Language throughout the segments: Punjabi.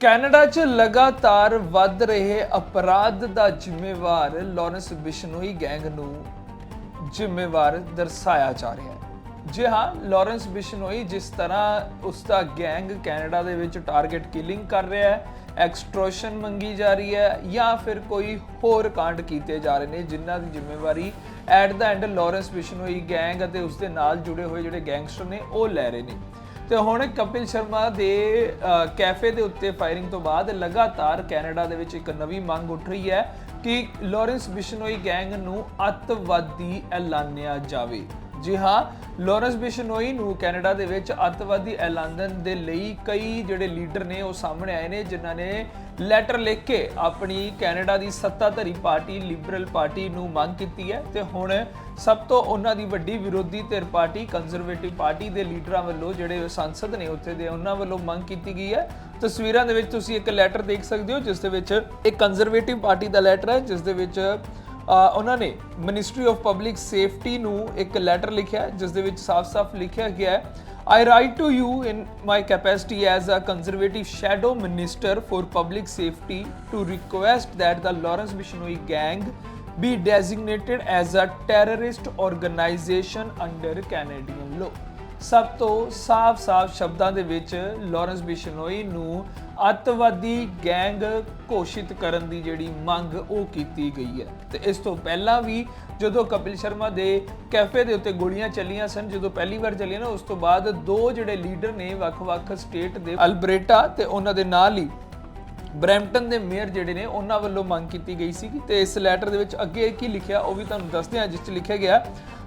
ਕੈਨੇਡਾ 'ਚ ਲਗਾਤਾਰ ਵੱਧ ਰਹੇ ਅਪਰਾਧ ਦਾ ਜ਼ਿੰਮੇਵਾਰ ਲਾਰੈਂਸ ਬਿਸ਼ਨੋਈ ਗੈਂਗ ਨੂੰ ਜ਼ਿੰਮੇਵਾਰ ਦਰਸਾਇਆ ਜਾ ਰਿਹਾ ਹੈ। ਜੀ ਹਾਂ, ਲਾਰੈਂਸ ਬਿਸ਼ਨੋਈ ਜਿਸ ਤਰ੍ਹਾਂ ਉਸ ਦਾ ਗੈਂਗ ਕੈਨੇਡਾ ਦੇ ਵਿੱਚ ਟਾਰਗੇਟ ਕਿਲਿੰਗ ਕਰ ਰਿਹਾ ਹੈ, ਐਕਸਟ੍ਰੋਸ਼ਨ ਮੰਗੀ ਜਾ ਰਹੀ ਹੈ ਜਾਂ ਫਿਰ ਕੋਈ ਹੋਰ ਕਾਂਡ ਕੀਤੇ ਜਾ ਰਹੇ ਨੇ ਜਿਨ੍ਹਾਂ ਦੀ ਜ਼ਿੰਮੇਵਾਰੀ at the end Lawrence Bishnoi gang ਅਤੇ ਉਸ ਦੇ ਨਾਲ ਜੁੜੇ ਹੋਏ ਜਿਹੜੇ ਗੈਂਗਸਟਰ ਨੇ ਉਹ ਲੈ ਰਹੇ ਨੇ। ਤੇ ਹੁਣ ਕਪਿਲ ਸ਼ਰਮਾ ਦੇ ਕੈਫੇ ਦੇ ਉੱਤੇ ਫਾਇਰਿੰਗ ਤੋਂ ਬਾਅਦ ਲਗਾਤਾਰ ਕੈਨੇਡਾ ਦੇ ਵਿੱਚ ਇੱਕ ਨਵੀਂ ਮੰਗ ਉੱਠ ਰਹੀ ਹੈ ਕਿ ਲਾਰੈਂਸ ਬਿਸ਼ਨੋਈ ਗੈਂਗ ਨੂੰ ਅੱਤਵਾਦੀ ਐਲਾਨਿਆ ਜਾਵੇ। ਜੀ ਹਾਂ, ਲਾਰੈਂਸ ਬਿਸ਼ਨੋਈ ਨੂੰ ਕੈਨੇਡਾ ਦੇ ਵਿੱਚ ਅੱਤਵਾਦੀ ਐਲਾਨਣ ਦੇ ਲਈ ਕਈ ਜਿਹੜੇ ਲੀਡਰ ਨੇ ਉਹ ਸਾਹਮਣੇ ਆਏ ਨੇ, ਜਿਨ੍ਹਾਂ ਨੇ ਲੈਟਰ ਲਿਖ ਕੇ ਆਪਣੀ ਕੈਨੇਡਾ ਦੀ ਸੱਤਾਧਾਰੀ ਪਾਰਟੀ, ਲਿਬਰਲ ਪਾਰਟੀ ਨੂੰ ਮੰਗ ਕੀਤੀ ਹੈ ਤੇ ਹੁਣ ਸਭ ਤੋਂ ਉਹਨਾਂ ਦੀ ਵੱਡੀ ਵਿਰੋਧੀ ਧਿਰ ਪਾਰਟੀ, ਕੰਜ਼ਰਵੇਟਿਵ ਪਾਰਟੀ ਦੇ ਲੀਡਰਾਂ ਵੱਲੋਂ ਜਿਹੜੇ ਸੰਸਦ ਨੇ ਉੱਥੇ ਦੇ, ਉਹਨਾਂ ਵੱਲੋਂ ਮੰਗ ਕੀਤੀ ਗਈ ਹੈ। ਤਸਵੀਰਾਂ ਦੇ ਵਿੱਚ ਤੁਸੀਂ ਇੱਕ ਲੈਟਰ ਦੇਖ ਸਕਦੇ ਹੋ, ਜਿਸ ਦੇ ਵਿੱਚ ਇੱਕ ਕੰਜ਼ਰਵੇਟਿਵ ਪਾਰਟੀ ਦਾ ਲੈਟਰ ਹੈ, ਜਿਸ ਦੇ ਵਿੱਚ ਉਹਨਾਂ ਨੇ ਮਿਨਿਸਟਰੀ ਆਫ ਪਬਲਿਕ ਸੇਫਟੀ ਨੂੰ ਇੱਕ ਲੈਟਰ ਲਿਖਿਆ ਹੈ, ਜਿਸ ਦੇ ਵਿੱਚ ਸਾਫ਼-ਸਾਫ਼ ਲਿਖਿਆ ਗਿਆ ਹੈ I write to you in my capacity as a conservative shadow minister for public safety to request that the Lawrence Bishnoi gang be designated as a terrorist organization under Canadian law. ਸਭ ਤੋਂ ਸਾਫ਼-ਸਾਫ਼ ਸ਼ਬਦਾਂ ਦੇ ਵਿੱਚ ਲਾਰੈਂਸ ਬਿਸ਼ਨੋਈ ਨੂੰ ਅੱਤਵਾਦੀ ਗੈਂਗ ਘੋਸ਼ਿਤ ਕਰਨ ਦੀ ਜਿਹੜੀ ਮੰਗ ਉਹ ਕੀਤੀ ਗਈ ਹੈ। ਤੇ ਇਸ ਤੋਂ ਪਹਿਲਾਂ ਵੀ ਜਦੋਂ ਕਪਿਲ ਸ਼ਰਮਾ ਦੇ ਕੈਫੇ ਦੇ ਉੱਤੇ ਗੋਲੀਆਂ ਚੱਲੀਆਂ ਸਨ, ਜਦੋਂ ਪਹਿਲੀ ਵਾਰ ਚੱਲੀਆਂ ਨਾ, ਉਸ ਤੋਂ ਬਾਅਦ ਦੋ ਜਿਹੜੇ ਲੀਡਰ ਨੇ ਵੱਖ-ਵੱਖ ਸਟੇਟ ਦੇ ਅਲਬਰੇਟਾ ਤੇ ਉਹਨਾਂ ਦੇ ਨਾਲ ਹੀ ਬਰੈਂਪਟਨ ਦੇ ਮੇਅਰ ਜਿਹੜੇ ਨੇ ਉਹਨਾਂ ਵੱਲੋਂ ਮੰਗ ਕੀਤੀ ਗਈ ਸੀ ਤੇ ਇਸ ਲੈਟਰ ਦੇ ਵਿੱਚ ਅੱਗੇ ਕੀ ਲਿਖਿਆ ਉਹ ਵੀ ਤੁਹਾਨੂੰ ਦੱਸਦੇ ਹਾਂ ਜਿਸ 'ਚ ਲਿਖਿਆ ਗਿਆ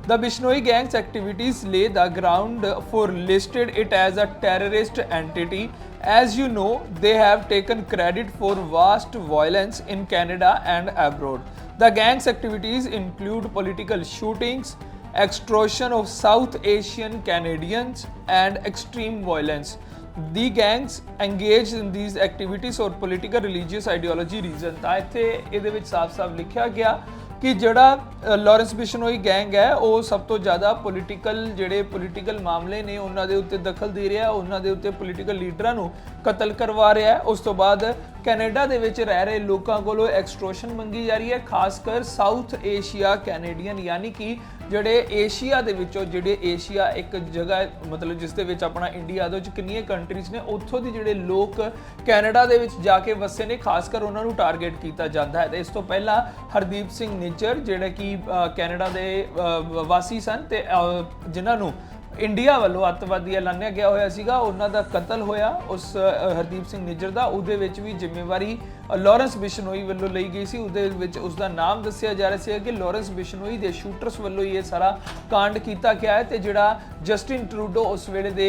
The Bishnoi gang's activities lay the ground for listed it as a terrorist entity. As you know, they have taken credit for vast violence in Canada and abroad. The gang's activities include political shootings, extortion of South Asian Canadians, and extreme violence. The gangs engaged in these activities for political religious ideology reason. ਤਾਂ ਇੱਥੇ ਇਹਦੇ ਵਿੱਚ ਸਾਫ਼-ਸਾਫ਼ ਲਿਖਿਆ ਗਿਆ ਕਿ ਜਿਹੜਾ ਅ, ਲਾਰੈਂਸ ਬਿਸ਼ਨੋਈ ਗੈਂਗ ਹੈ ਉਹ ਸਭ ਤੋਂ ਜ਼ਿਆਦਾ ਪੋਲੀਟੀਕਲ ਜਿਹੜੇ ਪੋਲੀਟੀਕਲ ਮਾਮਲੇ ਨੇ ਉਹਨਾਂ ਦੇ ਉੱਤੇ ਦਖਲ ਦੇ ਰਿਹਾ ਉਹਨਾਂ ਦੇ ਉੱਤੇ ਪੋਲੀਟੀਕਲ ਲੀਡਰਾਂ ਨੂੰ ਕਤਲ ਕਰਵਾ ਰਿਹਾ ਉਸ ਤੋਂ ਬਾਅਦ ਕੈਨੇਡਾ ਦੇ ਵਿੱਚ ਰਹਿ ਰਹੇ ਲੋਕਾਂ ਕੋਲੋਂ ਐਕਸਟ੍ਰੋਸ਼ਨ ਮੰਗੀ ਜਾ ਰਹੀ ਹੈ ਖਾਸ ਕਰ ਸਾਊਥ ਏਸ਼ੀਆ ਕੈਨੇਡੀਅਨ ਯਾਨੀ ਕਿ ਜਿਹੜੇ ਏਸ਼ੀਆ ਦੇ ਵਿੱਚੋਂ ਜਿਹੜੇ ਏਸ਼ੀਆ ਇੱਕ ਜਗ੍ਹਾ ਮਤਲਬ ਜਿਸ ਦੇ ਵਿੱਚ ਆਪਣਾ ਇੰਡੀਆ ਦੇ ਵਿੱਚ ਕਿੰਨੀਆਂ ਕੰਟਰੀਜ਼ ਨੇ ਉੱਥੋਂ ਦੇ ਜਿਹੜੇ ਲੋਕ ਕੈਨੇਡਾ ਦੇ ਵਿੱਚ ਜਾ ਕੇ ਵਸੇ ਨੇ ਖਾਸ ਕਰ ਉਹਨਾਂ ਨੂੰ ਟਾਰਗੇਟ ਕੀਤਾ ਜਾਂਦਾ ਹੈ। ਤੇ ਇਸ ਤੋਂ ਪਹਿਲਾਂ ਹਰਦੀਪ ਸਿੰਘ ਨਿੱਜਰ ਜਿਹੜੇ ਕਿ ਕੈਨੇਡਾ ਦੇ ਅ, ਵਾਸੀ ਸਨ ਤੇ ਅ, ਜਿਨ੍ਹਾਂ ਨੂੰ ਇੰਡੀਆ ਵੱਲੋਂ ਅੱਤਵਾਦੀ ਐਲਾਨਿਆ ਗਿਆ ਹੋਇਆ ਸੀਗਾ। ਉਹਨਾਂ ਦਾ ਕਤਲ ਹੋਇਆ। ਉਸ ਹਰਦੀਪ ਸਿੰਘ ਨਿੱਜਰ ਦਾ। ਉਹਦੇ ਵਿੱਚ ਵੀ ਜ਼ਿੰਮੇਵਾਰੀ ਲਾਰੈਂਸ ਬਿਸ਼ਨੋਈ ਵੱਲੋਂ ਲਈ ਗਈ ਸੀ। ਉਹਦੇ ਵਿੱਚ ਉਸ ਦਾ ਨਾਮ ਦੱਸਿਆ ਜਾ ਰਿਹਾ ਸੀ ਕਿ ਲਾਰੈਂਸ ਬਿਸ਼ਨੋਈ ਦੇ ਸ਼ੂਟਰਸ ਵੱਲੋਂ ਹੀ ਇਹ ਸਾਰਾ ਕਾਂਡ ਕੀਤਾ ਗਿਆ ਹੈ ਤੇ ਜਿਹੜਾ ਜਸਟਿਨ ਟਰੂਡੋ ਉਸ ਵੇਲੇ ਦੇ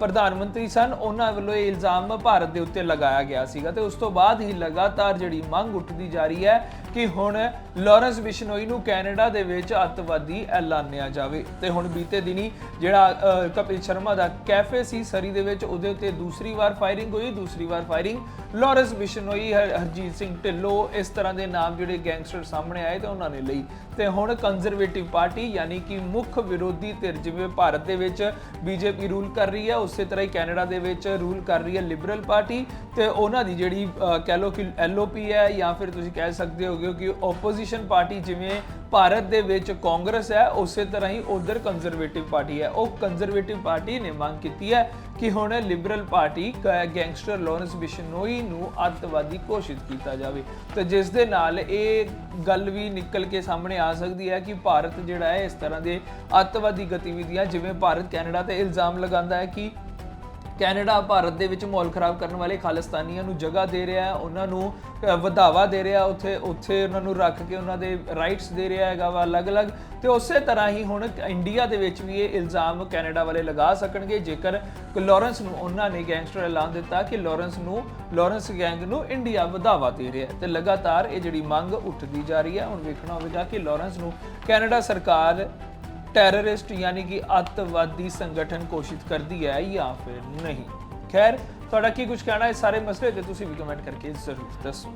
ਪ੍ਰਧਾਨ ਮੰਤਰੀ ਸਨ, ਉਹਨਾਂ ਵੱਲੋਂ ਇਹ ਇਲਜ਼ਾਮ ਭਾਰਤ ਦੇ ਉੱਤੇ ਲਗਾਇਆ ਗਿਆ ਸੀਗਾ ਤੇ ਉਸ ਤੋਂ ਬਾਅਦ ਹੀ ਲਗਾਤਾਰ ਜਿਹੜੀ ਮੰਗ ਉੱਠਦੀ ਜਾ ਰਹੀ ਹੈ ਕਿ ਹੁਣ ਲਾਰੈਂਸ ਬਿਸ਼ਨੋਈ ਨੂੰ ਕੈਨੇਡਾ ਦੇ ਵਿੱਚ ਅੱਤਵਾਦੀ ਐਲਾਨਿਆ ਜਾਵੇ। ਤੇ ਹੁਣ ਬੀਤੇ ਦਿਨੀ ਜਿਹੜਾ ਕਪਿਲ ਸ਼ਰਮਾ ਦਾ ਕੈਫੇ ਸੀ, ਸਰੀ ਦੇ ਵਿੱਚ, ਉਹਦੇ ਉੱਤੇ ਦੂਸਰੀ ਵਾਰ ਫਾਇਰਿੰਗ ਹੋਈ। ਦੂਸਰੀ ਵਾਰ ਫਾਇਰਿੰਗ ਲਾਰੈਂਸ ਬਿਸ਼ਨੋਈ ਹਰ- ਹਰਜੀਤ ਸਿੰਘ ਢਿੱਲੋਂ ਇਸ ਤਰ੍ਹਾਂ ਦੇ ਨਾਮ ਜਿਹੜੇ ਗੈਂਗਸਟਰ ਸਾਹਮਣੇ ਆਏ ਤੇ ਉਹਨਾਂ ਨੇ ਲਈ। ਤੇ ਹੁਣ ਕੰਜ਼ਰਵੇਟਿਵ ਪਾਰਟੀ ਯਾਨੀ ਕਿ ਮੁੱਖ ਵਿਰੋਧੀ ਧਿਰ ਜਿਵੇਂ ਭਾਰਤ ਦੇ ਵਿੱਚ ਬੀਜੇਪੀ ਰੂਲ ਕਰ ਰਹੀ ਹੈ, ਉਸੇ ਤਰ੍ਹਾਂ ਹੀ ਕੈਨੇਡਾ ਦੇ ਵਿੱਚ ਰੂਲ ਕਰ ਰਹੀ ਹੈ ਲਿਬਰਲ ਪਾਰਟੀ ਤੇ ਉਹਨਾਂ ਦੀ ਜਿਹੜੀ ਕਹਿ ਲਓ ਕਿ ਐਲਓਪੀ ਹੈ ਜਾਂ ਫਿਰ ਤੁਸੀਂ ਕਹਿ ਸਕਦੇ ਹੋਗੇ ਕਿ ਆਪੋਜੀਸ਼ਨ ਪਾਰਟੀ ਜਿਵੇਂ ਭਾਰਤ ਦੇ ਵਿੱਚ ਕਾਂਗਰਸ ਹੈ, ਉਸੇ ਤਰ੍ਹਾਂ ਹੀ ਉਧਰ ਕੰਜ਼ਰਵੇਟਿਵ ਪਾਰਟੀ ਹੈ। ਉਹ ਕੰਜ਼ਰਵੇਟਿਵ ਪਾਰਟੀ ਨੇ ਮੰਗ ਕੀਤੀ ਹੈ ਕਿ ਹੁਣ Liberal Party gangster Lawrence Bishnoi ਨੂੰ ਅੱਤਵਾਦੀ ਘੋਸ਼ਿਤ ਕੀਤਾ ਜਾਵੇ। ਤੇ ਜਿਸ ਦੇ ਨਾਲ ਇਹ ਗੱਲ ਵੀ ਨਿਕਲ ਕੇ ਸਾਹਮਣੇ ਆ ਸਕਦੀ ਹੈ ਕਿ ਭਾਰਤ ਜਿਹੜਾ ਹੈ, ਇਸ ਤਰ੍ਹਾਂ ਦੇ ਅੱਤਵਾਦੀ ਗਤੀਵਿਧੀਆਂ ਜਿਵੇਂ ਭਾਰਤ ਕੈਨੇਡਾ ਤੇ ਇਲਜ਼ਾਮ ਲਗਾਉਂਦਾ ਹੈ ਕਿ ਕੈਨੇਡਾ ਭਾਰਤ ਦੇ ਵਿੱਚ ਮਾਹੌਲ ਖਰਾਬ ਕਰਨ ਵਾਲੇ ਖਾਲਿਸਤਾਨੀਆਂ ਨੂੰ ਜਗ੍ਹਾ ਦੇ ਰਿਹਾ ਹੈ, ਉਹਨਾਂ ਨੂੰ ਵਧਾਵਾ ਦੇ ਰਿਹਾ ਉੱਥੇ ਉੱਥੇ ਉਹਨਾਂ ਨੂੰ ਰੱਖ ਕੇ ਉਹਨਾਂ ਦੇ ਰਾਈਟਸ ਦੇ ਰਿਹਾ ਹੈਗਾ ਵਾ ਅਲੱਗ-ਅਲੱਗ। ਤੇ ਉਸੇ ਤਰ੍ਹਾਂ ਹੀ ਹੁਣ ਇੰਡੀਆ ਦੇ ਵਿੱਚ ਵੀ ਇਹ ਇਲਜ਼ਾਮ ਕੈਨੇਡਾ ਵਾਲੇ ਲਗਾ ਸਕਣਗੇ, ਜੇਕਰ ਲਾਰੈਂਸ ਨੂੰ ਉਹਨਾਂ ਨੇ ਗੈਂਗਸਟਰ ਐਲਾਨ ਦਿੱਤਾ ਕਿ ਲਾਰੈਂਸ ਨੂੰ, ਲਾਰੈਂਸ ਗੈਂਗ ਨੂੰ ਇੰਡੀਆ ਵਧਾਵਾ ਦੇ ਰਿਹਾ ਹੈ। ਤੇ ਲਗਾਤਾਰ ਇਹ ਜਿਹੜੀ ਮੰਗ ਉੱਠਦੀ ਜਾ ਰਹੀ ਹੈ, ਹੁਣ ਵੇਖਣਾ ਹੋਵੇਗਾ ਕਿ ਲਾਰੈਂਸ ਨੂੰ ਕੈਨੇਡਾ ਸਰਕਾਰ ਟੈਰਰਿਸਟ ਯਾਨੀ ਕਿ ਅੱਤਵਾਦੀ ਸੰਗਠਨ ਘੋਸ਼ਿਤ ਕਰਦੀ ਹੈ ਜਾਂ ਫਿਰ ਨਹੀਂ। ਖੈਰ, ਤੁਹਾਡਾ ਕੀ ਕੁਝ ਕਹਿਣਾ ਹੈ? ਇਸ ਸਾਰੇ ਮਸਲੇ ਤੇ ਤੁਸੀਂ ਵੀ ਕਮੈਂਟ ਕਰਕੇ ਜ਼ਰੂਰ ਦੱਸੋ।